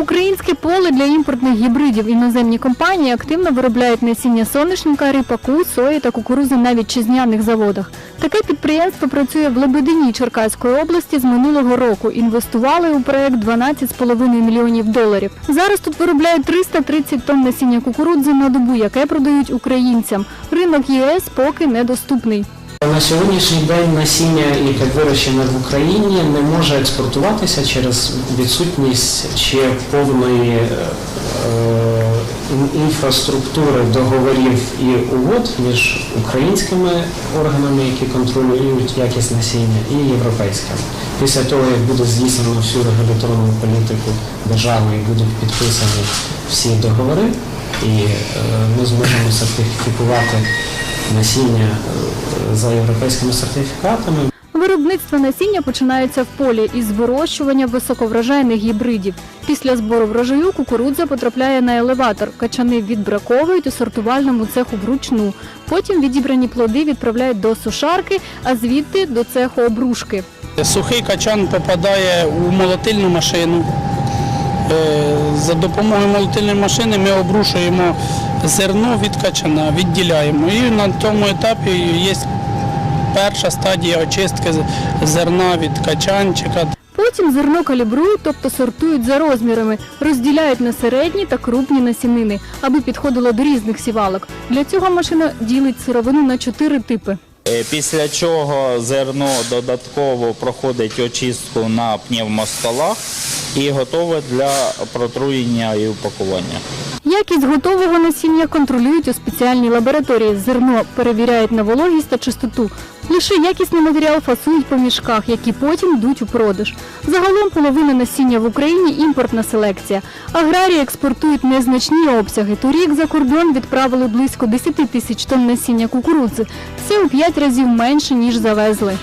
Українське поле для імпортних гібридів іноземні компанії активно виробляють насіння соняшника, ріпаку, сої та кукурузи на вітчизняних заводах. Таке підприємство працює в Лебедині Черкаської області з минулого року. Інвестували у проект 12,5 мільйонів доларів. Зараз тут виробляють 330 тонн насіння кукурудзи на добу, яке продають українцям. Ринок ЄС поки недоступний. На сьогоднішній день насіння і вирощене в Україні не може експортуватися через відсутність ще повної е, інфраструктури договорів і угод між українськими органами, які контролюють якість насіння, і європейськими. Після того, як буде здійснено всю регуляторну політику держави і будуть підписані всі договори, і е, ми зможемо сертифікувати насіння е, за європейськими сертифікатами. Виробництво насіння починається в полі із вирощування високоврожайних гібридів. Після збору врожаю кукурудза потрапляє на елеватор. Качани відбраковують у сортувальному цеху вручну. Потім відібрані плоди відправляють до сушарки, а звідти до цеху обрушки. Сухий качан попадає у молотильну машину. Е, За допомогою молотильної машини ми обрушуємо зерно від качана, відділяємо. І на тому етапі є перша стадія очистки зерна від качанчика. Потім зерно калібрують, тобто сортують за розмірами, розділяють на середні та крупні насінини, аби підходило до різних сівалок. Для цього машина ділить сировину на чотири типи. Е, Після чого зерно додатково проходить очистку на пневмостолах і готове для протруєння і упакування. Якість готового насіння контролюють у спеціальній лабораторії. Зерно перевіряють на вологість та чистоту. Лише якісний матеріал фасують по мішках, які потім йдуть у продаж. Загалом половина насіння в Україні імпортна селекція. Аграрії експортують незначні обсяги. Торік за кордон відправили близько 10 тисяч тонн насіння кукурудзи. Це у 5 разів менше ніж завезли.